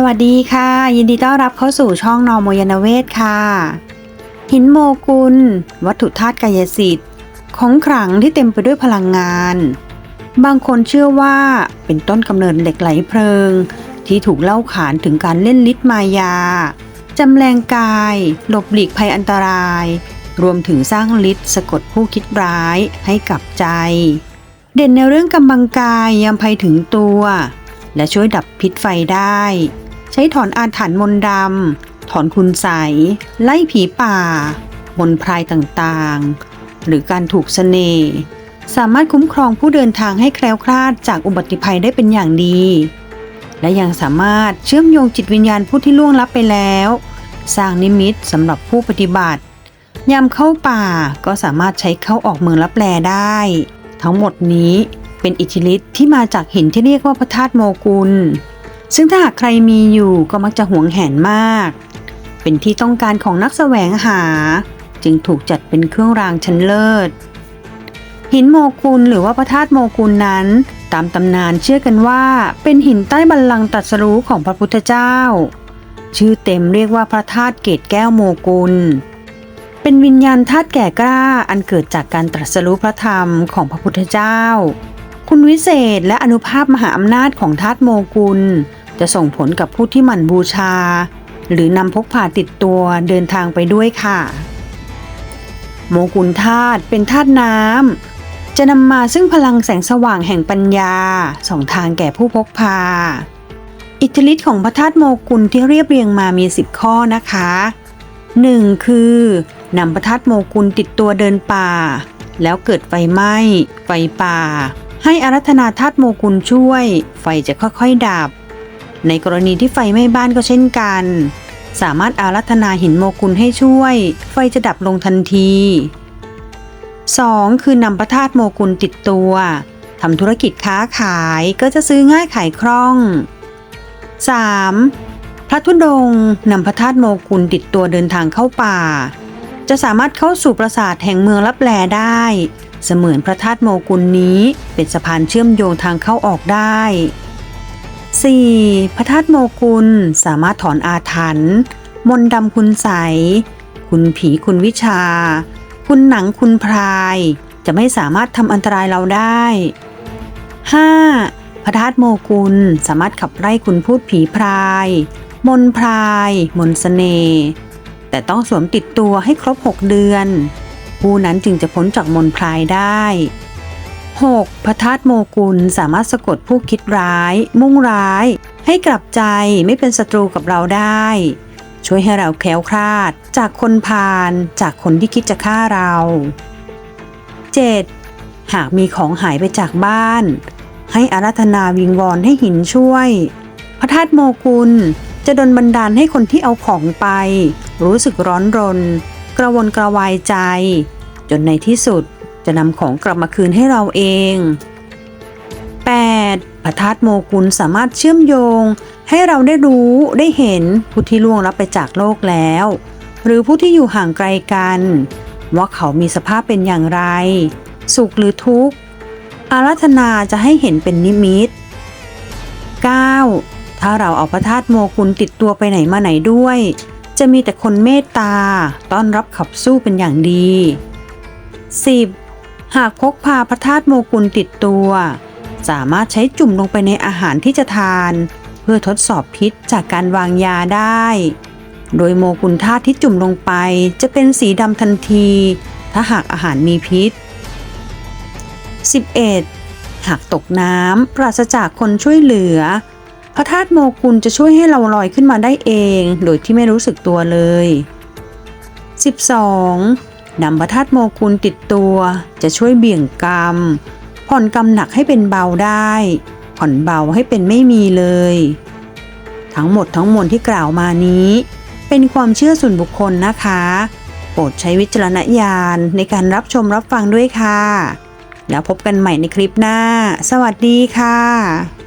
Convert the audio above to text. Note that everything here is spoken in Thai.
สวัสดีค่ะ ยินดีต้อนรับเข้าสู่ช่องนอโมยานเวศค่ะ หินโมกุล วัตถุธาตุกายสิทธิ์ ของขลังที่เต็มไปด้วยพลังงาน บางคนเชื่อว่าเป็นต้นกำเนิดเหล็กไหลเพลิง ที่ถูกเล่าขานถึงการเล่นลิ์มายาจำแรงกาย หลบหลีกภัยอันตราย รวมถึงสร้างฤทธิ์สะกดผู้คิดร้ายให้กับใจ เด่นในเรื่องกำบังกายยามภัยถึงตัวและช่วยดับพิษไฟได้ ช้ถอนอาถรรพ์มนต์ดำ ถอนคุณใส ไล่ผีป่า มนพรายต่างๆ หรือการถูกเสน่ห์สามารถคุ้มครองผู้เดินทางให้แคล้วคลาดจากอุบัติภัยได้เป็นอย่างดี และยังสามารถเชื่อมโยงจิตวิญญาณผู้ที่ล่วงลับไปแล้ว สร้างนิมิตสำหรับผู้ปฏิบัติยามเข้าป่าก็สามารถใช้เข้าออกเมืองลับแลได้ ทั้งหมดนี้เป็นอิทธิฤทธิ์ที่มาจากหินที่เรียกว่าพระธาตุโมกุล ซึ่งถ้าหากใครมีอยู่ก็มักจะหวงแหนมาก เป็นที่ต้องการของนักแสวงหา จึงถูกจัดเป็นเครื่องรางชั้นเลิศ หินโมกุลหรือว่าพระธาตุโมกุลนั้น ตามตำนานเชื่อกันว่า เป็นหินใต้บัลลังก์ตรัสรู้ของพระพุทธเจ้า ชื่อเต็มเรียกว่าพระธาตุเกตแก้วโมกุลเป็นวิญญาณธาตุแก่กล้าอันเกิดจากการตรัสรู้พระธรรมของพระพุทธเจ้า คุณวิเศษและอนุภาพมหาอำนาจของธาตุโมกุล จะส่งผลกับผู้ที่หมั่นบูชา หรือนำพกพาติดตัวเดินทางไปด้วยค่ะ โมกุลธาตุเป็นธาตุน้ำจะนำมาซึ่งพลังแสงสว่างแห่งปัญญาส่องทางแก่ผู้พกพา อิทธิฤทธิ์ของพระธาตุโมกุลที่เรียบเรียงมามี 10 ข้อนะคะ 1. คือนำพระธาตุโมกุลติดตัวเดินป่า แล้วเกิดไฟไหม้ ไฟป่า ให้อารัธนาธาตุโมกุลช่วย ไฟจะค่อยๆดับ ในกรณีที่ไฟไหม้บ้านก็เช่นกัน สามารถอารัธนาหินโมกุลให้ช่วย ไฟจะดับลงทันที 2. คือนำพระธาตุโมกุลติดตัวทำธุรกิจค้าขายก็จะซื้อง่ายขายคล่อง 3. พระธุดงนำพระธาตุโมกุลติดตัวเดินทางเข้าป่า จะสามารถเข้าสู่ปราสาทแห่งเมืองลับแลได้ เสมือนพระธาตุโมกุลนี้เป็นสะพานเชื่อมโยงทางเข้าออกได้ 4. พระธาตุโมกุลสามารถถอนอาถรรพ์มนดำคุณใส คุณผีคุณวิชา คุณหนังคุณพราย จะไม่สามารถทำอันตรายเราได้ 5. พระธาตุโมกุลสามารถขับไล่คุณพูดผีพราย มนพราย มนต์เสน่ห์แต่ต้องสวมติดตัวให้ครบ 6 เดือน ผู้นั้นจึงจะพ้นจากมนพรายได้ 6. พระธาตุโมกุลสามารถสะกดผู้คิดร้าย มุ่งร้าย ให้กลับใจไม่เป็นศัตรูกับเราได้ ช่วยให้เราแคล้วคลาด จากคนพาลจากคนที่คิดจะฆ่าเรา 7. หากมีของหายไปจากบ้าน ให้อารัธนาวิงวอนให้หินช่วย พระธาตุโมกุลจะดลบันดาลให้คนที่เอาของไป รู้สึกร้อนรน กระวนกระวายใจ จนในที่สุด จะนำของกลับมาคืนให้เราเอง 8. พระธาตุโมกุลสามารถเชื่อมโยง ให้เราได้รู้ได้เห็นผู้ที่ล่วงลับไปจากโลกแล้ว หรือผู้ที่อยู่ห่างไกลกัน ว่าเขามีสภาพเป็นอย่างไร สุขหรือทุกข์ อารัธนาจะให้เห็นเป็นนิมิต 9. ถ้าเราเอาพระธาตุโมกุลติดตัวไปไหนมาไหนด้วย จะมีแต่คนเมตตา ต้อนรับขับสู้เป็นอย่างดี 10. หากพกพาพระธาตุโมกุลติดตัว สามารถใช้จุ่มลงไปในอาหารที่จะทาน เพื่อทดสอบพิษจากการวางยาได้ โดยโมกุลธาตุที่จุ่มลงไปจะเป็นสีดำทันที ถ้าหากอาหารมีพิษ 11. หากตกน้ำปราศจากคนช่วยเหลือ พระธาตุโมกุลจะช่วยให้เราลอยขึ้นมาได้เอง โดยที่ไม่รู้สึกตัวเลย 12. นำพระธาตุโมกุลติดตัวจะช่วยเบี่ยงกรรม ผ่อนกรรมหนักให้เป็นเบาได้ ผ่อนเบาให้เป็นไม่มีเลย ทั้งหมดทั้งมวลที่กล่าวมานี้ เป็นความเชื่อส่วนบุคคลนะคะ โปรดใช้วิจารณญาณในการรับชมรับฟังด้วยค่ะ แล้วพบกันใหม่ในคลิปหน้า สวัสดีค่ะ